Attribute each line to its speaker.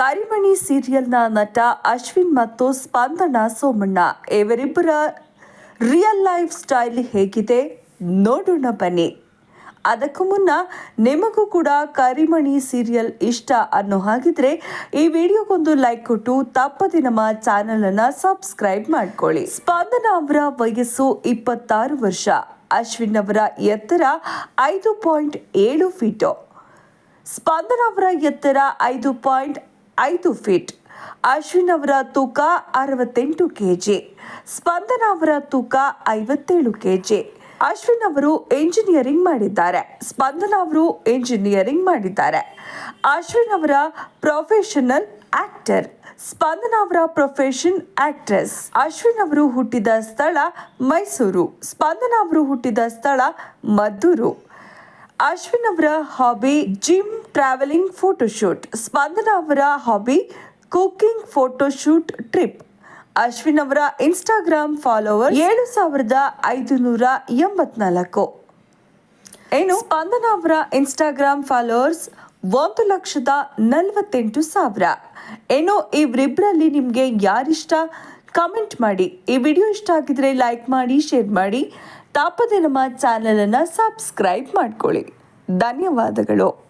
Speaker 1: ಕರಿಮಣಿ ಸೀರಿಯಲ್ನ ನಟ ಅಶ್ವಿನ್ ಮತ್ತು ಸ್ಪಂದನ ಸೋಮಣ್ಣ ಇವರಿಬ್ಬರ ರಿಯಲ್ ಲೈಫ್ ಸ್ಟೈಲ್ ಹೇಗಿದೆ ನೋಡೋಣ ಬನ್ನಿ. ಅದಕ್ಕೂ ಮುನ್ನ ನಿಮಗೂ ಕೂಡ ಕರಿಮಣಿ ಸೀರಿಯಲ್ ಇಷ್ಟ ಅನ್ನೋ ಹಾಗಿದ್ರೆ ಈ ವಿಡಿಯೋಗೊಂದು ಲೈಕ್ ಕೊಟ್ಟು ತಪ್ಪದೆ ನಮ್ಮ ಚಾನೆಲ್ ಅನ್ನ ಸಬ್ಸ್ಕ್ರೈಬ್ ಮಾಡ್ಕೊಳ್ಳಿ. ಸ್ಪಂದನ ಅವರ ವಯಸ್ಸು ಇಪ್ಪತ್ತಾರು ವರ್ಷ. ಅಶ್ವಿನ್ ಅವರ ಎತ್ತರ ಐದು ಪಾಯಿಂಟ್ ಏಳು ಫೀಟು. ಸ್ಪಂದನ ಅವರ ಎತ್ತರ ಐದು ಪಾಯಿಂಟ್ ಐದು ಫೀಟ್. ಅಶ್ವಿನ್ ಅವರ ತೂಕ ಅರವತ್ತೆಂಟು ಕೆಜಿ. ಸ್ಪಂದನ ಅವರ ತೂಕ ಐವತ್ತೇಳು ಕೆಜಿ. ಅಶ್ವಿನ್ ಅವರು ಎಂಜಿನಿಯರಿಂಗ್ ಮಾಡಿದ್ದಾರೆ. ಸ್ಪಂದನ ಅವರು ಎಂಜಿನಿಯರಿಂಗ್ ಮಾಡಿದ್ದಾರೆ. ಅಶ್ವಿನ್ ಅವರ ಪ್ರೊಫೆಷನಲ್ ಆಕ್ಟರ್. ಸ್ಪಂದನ ಅವರ ಪ್ರೊಫೆಷನ್ ಆಕ್ಟ್ರೆಸ್. ಅಶ್ವಿನ್ ಅವರು ಹುಟ್ಟಿದ ಸ್ಥಳ ಮೈಸೂರು. ಸ್ಪಂದನ ಅವರು ಹುಟ್ಟಿದ ಸ್ಥಳ ಮದ್ದೂರು. ಅಶ್ವಿನ್ ಅವರ hobby gym travelling photoshoot Spandana ಅವರ hobby cooking photoshoot trip Ashwin ಅವರ ಇನ್ಸ್ಟಾಗ್ರಾಮ್ ಫಾಲೋವರ್ ಏಳು ಸಾವಿರದ ಐದುನೂರ ಎಂಬತ್ನಾಲ್ಕು. ಏನು? ಸ್ಪಂದನ ಅವರ ಇನ್ಸ್ಟಾಗ್ರಾಮ್ ಫಾಲೋವರ್ಸ್ ಒಂದು ಲಕ್ಷದ ನಲವತ್ತೆಂಟು ಸಾವಿರ. ಏನು ಇವರಿಬ್ಬರಲ್ಲಿ ನಿಮಗೆ ಯಾರಿಷ್ಟ? ಕಮೆಂಟ್ ಮಾಡಿ. ಈ ವಿಡಿಯೋ ಇಷ್ಟ ಆಗಿದ್ರೆ ಲೈಕ್ ಮಾಡಿ ಶೇರ್ ಮಾಡಿ. ತಾಪದೆ ನಮ್ಮ ಚಾನಲನ್ನು ಸಬ್ಸ್ಕ್ರೈಬ್ ಮಾಡ್ಕೊಳ್ಳಿ. ಧನ್ಯವಾದಗಳು.